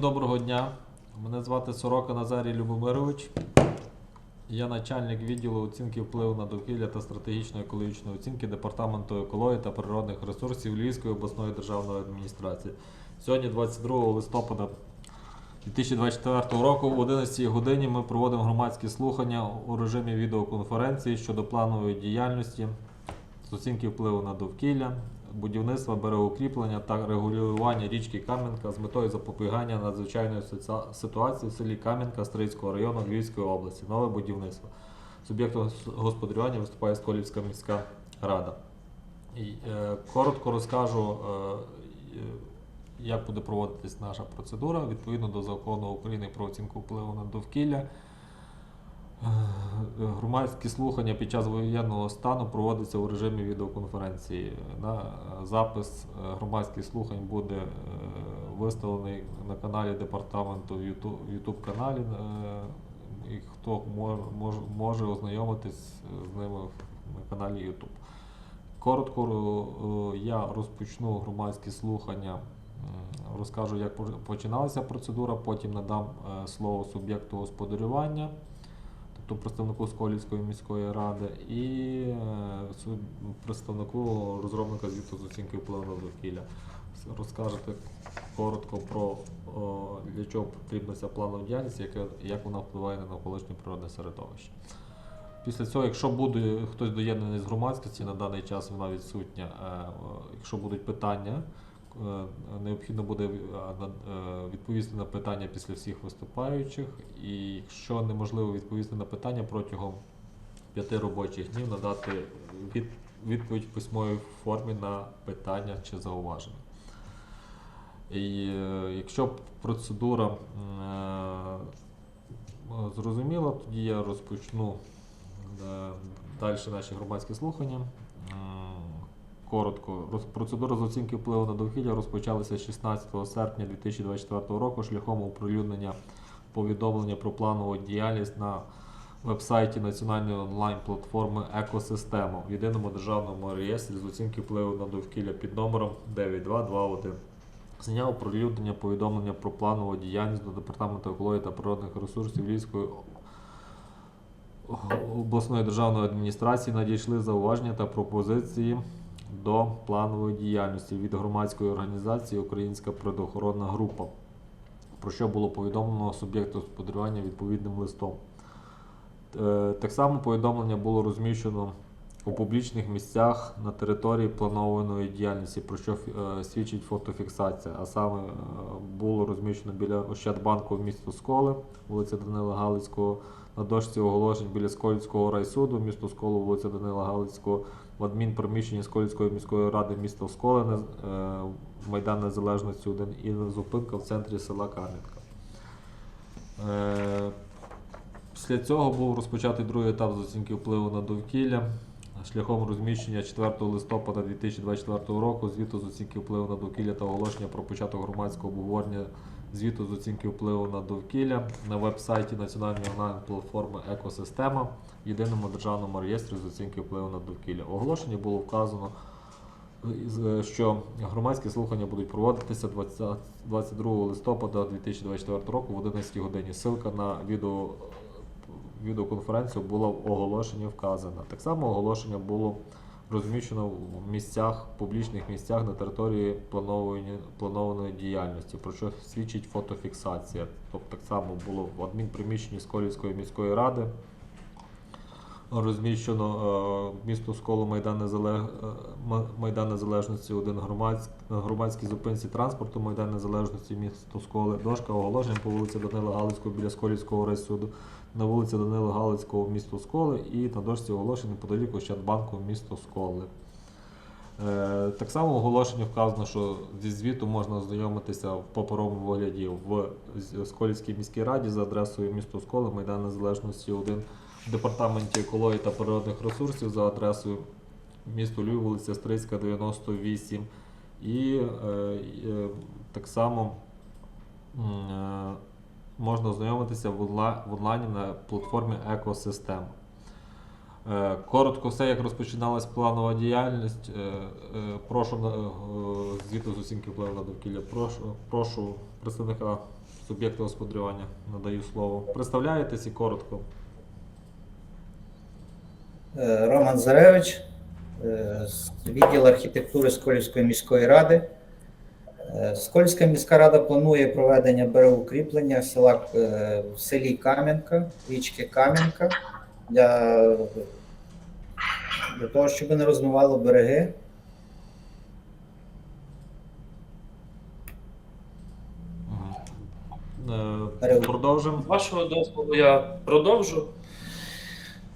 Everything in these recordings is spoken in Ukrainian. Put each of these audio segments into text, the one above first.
Доброго дня. Мене звати Сорока Назарій Любомирович. Я начальник відділу оцінки впливу на довкілля та стратегічної екологічної оцінки Департаменту екології та природних ресурсів Львівської обласної державної адміністрації. Сьогодні, 22 листопада 2024 року, в 11 годині ми проводимо громадські слухання у режимі відеоконференції щодо планової діяльності з оцінки впливу на довкілля, будівництва берегоукріплення та регулювання річки Кам'янка з метою запобігання надзвичайної ситуації в селі Кам'янка Стрийського району Львівської області. Нове будівництво. Суб'єктом господарювання виступає Сколівська міська рада. Е, коротко розкажу, е, е, як буде проводитись наша процедура відповідно до закону України про оцінку впливу на довкілля. Е, Громадські слухання під час воєнного стану проводяться у режимі відеоконференції. Е, запис е, громадських слухань буде виставлений на каналі департаменту в YouTube каналі. І хто мож- мож- може ознайомитись з ними на каналі YouTube. Коротко я розпочну громадські слухання, розкажу, як починалася процедура, потім надам слово суб'єкту господарювання тобто представнику Сколівської міської ради, і е, представнику розробника звіту з оцінки впливу на довкілля. Розкажете коротко про для чого потрібна ця планова діяльність, яка, як вона впливає на навколишнє природне середовище. Після цього, якщо буде хтось доєднаний з громадськості, на даний час вона відсутня, е, якщо будуть питання, необхідно буде е, е, відповісти на питання після всіх виступаючих. І якщо неможливо відповісти на питання протягом п'яти робочих днів, надати від, відповідь в письмовій формі на питання чи зауваження. І е, якщо процедура е, зрозуміла, тоді я розпочну е, далі наші громадські слухання. Коротко, процедура з оцінки впливу на довкілля розпочалася 16 серпня 2024 року шляхом оприлюднення повідомлення про планову діяльність на вебсайті національної онлайн-платформи Екосистема в єдиному державному реєстрі з оцінки впливу на довкілля під номером 9221. Зняв оприлюднення повідомлення про планову діяльність до Департаменту екології та природних ресурсів Львівської обласної державної адміністрації надійшли зауваження та пропозиції до планової діяльності від громадської організації Українська природоохоронна група, про що було повідомлено суб'єкту господарювання відповідним листом. Е, Так само повідомлення було розміщено у публічних місцях на території планованої діяльності, про що е, свідчить фотофіксація. А саме е, було розміщено біля Ощадбанку в місто Сколи, вулиця Данила Галицького, на дошці оголошень біля Сколівського райсуду, місто Сколу, вулиця Данила Галицького, в адмінприміщенні Сколівської міської ради міста Сколи, на- е, Майдан Незалежності 1 і зупинка в центрі села Кам'янка. Е, Після цього був розпочатий другий етап з оцінки впливу на довкілля шляхом розміщення 4 листопада 2024 року звіту з оцінки впливу на довкілля та оголошення про початок громадського обговорення звіту з оцінки впливу на довкілля на веб-сайті Національної онлайн платформи Екосистема в єдиному державному реєстрі з оцінки впливу на довкілля. У оголошенні було вказано, е, що громадські слухання будуть проводитися 20 22 листопада 2024 року в 11 годині. Ссылка на відео відеоконференцію була в оголошенні вказана. Так само оголошення було розміщено в місцях, публічних місцях на території планованої, планованої діяльності, про що свідчить фотофіксація. Тобто так само було в адмінприміщенні Сколівської міської ради. Розміщено е, місто Сколу Майдан, е, Незалежності, один громадськ... громадській зупинці транспорту Майдан Незалежності, місто Сколи, дошка оголошень по вулиці Данила Галицького біля Сколівського райсуду, на вулиці Данила Галицького місто Сколи і на дошці оголошень неподалік Ощадбанку місто Сколи. Е, Так само в оголошенні вказано, що зі звіту можна ознайомитися в паперовому вигляді в Сколівській міській раді за адресою місто Сколи, Майдан Незалежності 1, в департаменті екології та природних ресурсів за адресою місто Львів, вулиця Стрийська, 98. І е, е, так само е, можна ознайомитися в, онла- в онлайні на платформі Екосистема. Е, Коротко все, як розпочиналась планова діяльність. Е, е, Прошу е, звіту з оцінки впливу на довкілля. Прошу, прошу представника суб'єкту господарювання надаю слово. Представляєтесь і коротко. Е, Роман Заревич, е, з відділ архітектури Сколівської міської ради. Е, Сколівська міська рада планує проведення берегоукріплення села, в селі Кам'янка, річки Кам'янка для, для того, щоб не розмивало береги. Продовжимо. З вашого дозволу я продовжу.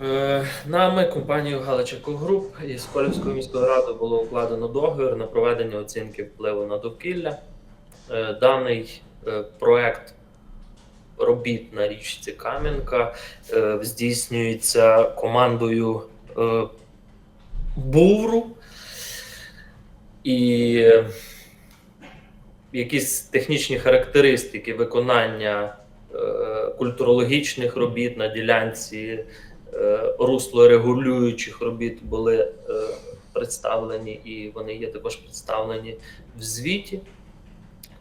Е, Нами, компанією Галичако Груп і з Колівською міською радою було укладено договір на проведення оцінки впливу на довкілля. Е, Даний е, проект робіт на річці Кам'янка здійснюється командою Бувру. І якісь технічні характеристики виконання культурологічних робіт на ділянці е, руслорегулюючих робіт були е, представлені, і вони є також представлені в звіті.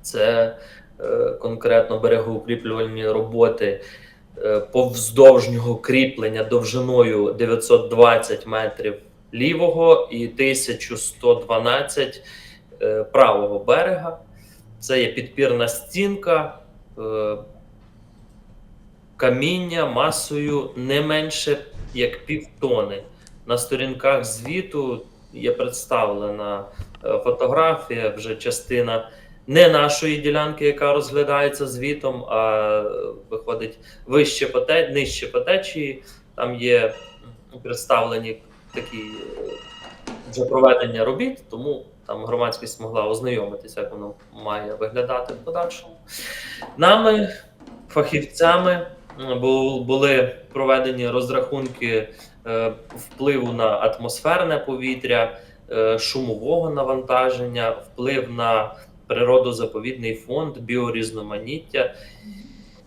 Це е, конкретно берегоукріплювальні роботи повздовжнього кріплення довжиною 920 метрів лівого і 1112 е, правого берега. Це є підпірна стінка, каміння масою не менше як півтони. На сторінках звіту є представлена е, фотографія, вже частина не нашої ділянки, яка розглядається звітом, а е, виходить вище по те, нижче по течії. Там є представлені такі е, вже проведення робіт, тому там громадськість могла ознайомитися, як воно має виглядати в подальшому. Нами, фахівцями, були проведені розрахунки е, впливу на атмосферне повітря, е, шумового навантаження, вплив на природозаповідний фонд, біорізноманіття,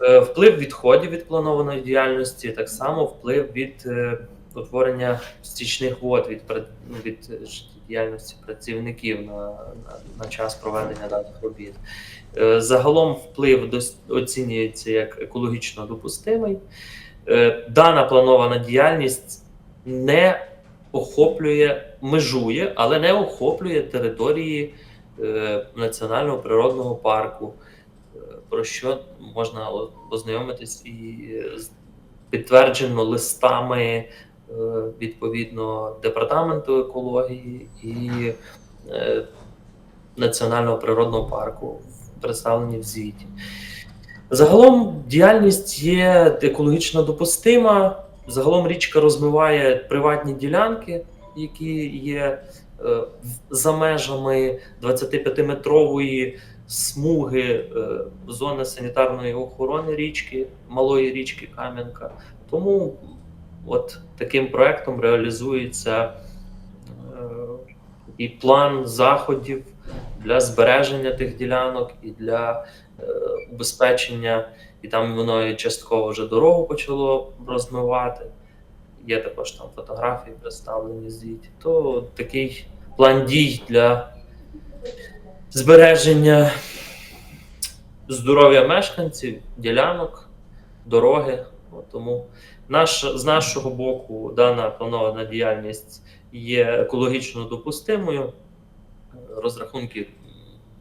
е, вплив відходів від планованої діяльності, так само вплив від е, утворення стічних вод від, ну, від життєдіяльності працівників на, на, на час проведення даних робіт. Е, Загалом вплив дос- оцінюється як екологічно допустимий. Е, Дана планована діяльність не охоплює, межує, але не охоплює території е, національного природного парку, про що можна ознайомитись і підтверджено листами відповідно департаменту екології і е, Національного природного парку представлені в звіті. Загалом діяльність є екологічно допустима. Загалом річка розмиває приватні ділянки, які є е, за межами 25-метрової смуги е, зони санітарної охорони річки, малої річки Кам'янка. Тому от таким проектом реалізується е, і план заходів для збереження тих ділянок і для е, убезпечення, і там воно частково вже дорогу почало розмивати. Є також там фотографії представлені в звіті. То такий план дій для збереження здоров'я мешканців, ділянок, дороги. Тому наш, з нашого боку дана планована діяльність є екологічно допустимою. Розрахунки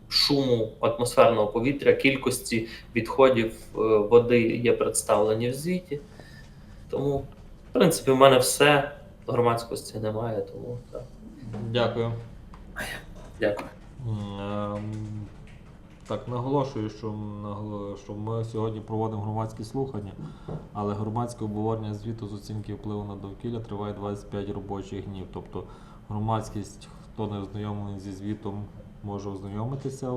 шуму атмосферного повітря, кількості відходів е, води є представлені в звіті. Тому, в принципі, в мене все. Громадськості немає, тому так. Дякую. Дякую. Так, наголошую, що, що ми сьогодні проводимо громадські слухання, але громадське обговорення звіту з оцінки впливу на довкілля триває 25 робочих днів. Тобто громадськість, хто не ознайомлений зі звітом, може ознайомитися,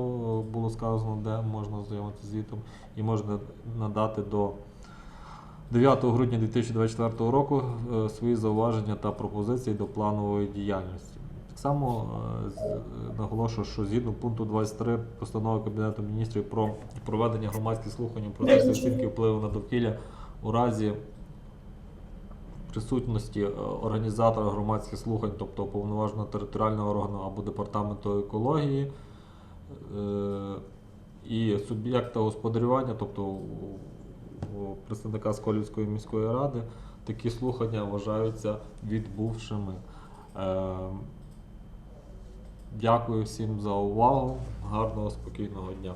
було сказано, де можна ознайомитися звітом, і можна надати до 9 грудня 2024 року е, свої зауваження та пропозиції до планової діяльності. Так само е, наголошую, що згідно пункту 23 постанови Кабінету міністрів про проведення громадських слухань у процесі оцінки впливу на довкілля у разі присутності е, організатора громадських слухань, тобто уповноваженого територіального органу або департаменту екології, е, і суб'єкта господарювання, тобто представника Сколівської міської ради, такі слухання вважаються відбувшими. Дякую всім за увагу. Гарного, спокійного дня.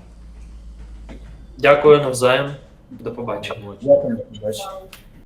Дякую навзаєм. До побачення. До побачення. Дякую, до побачення.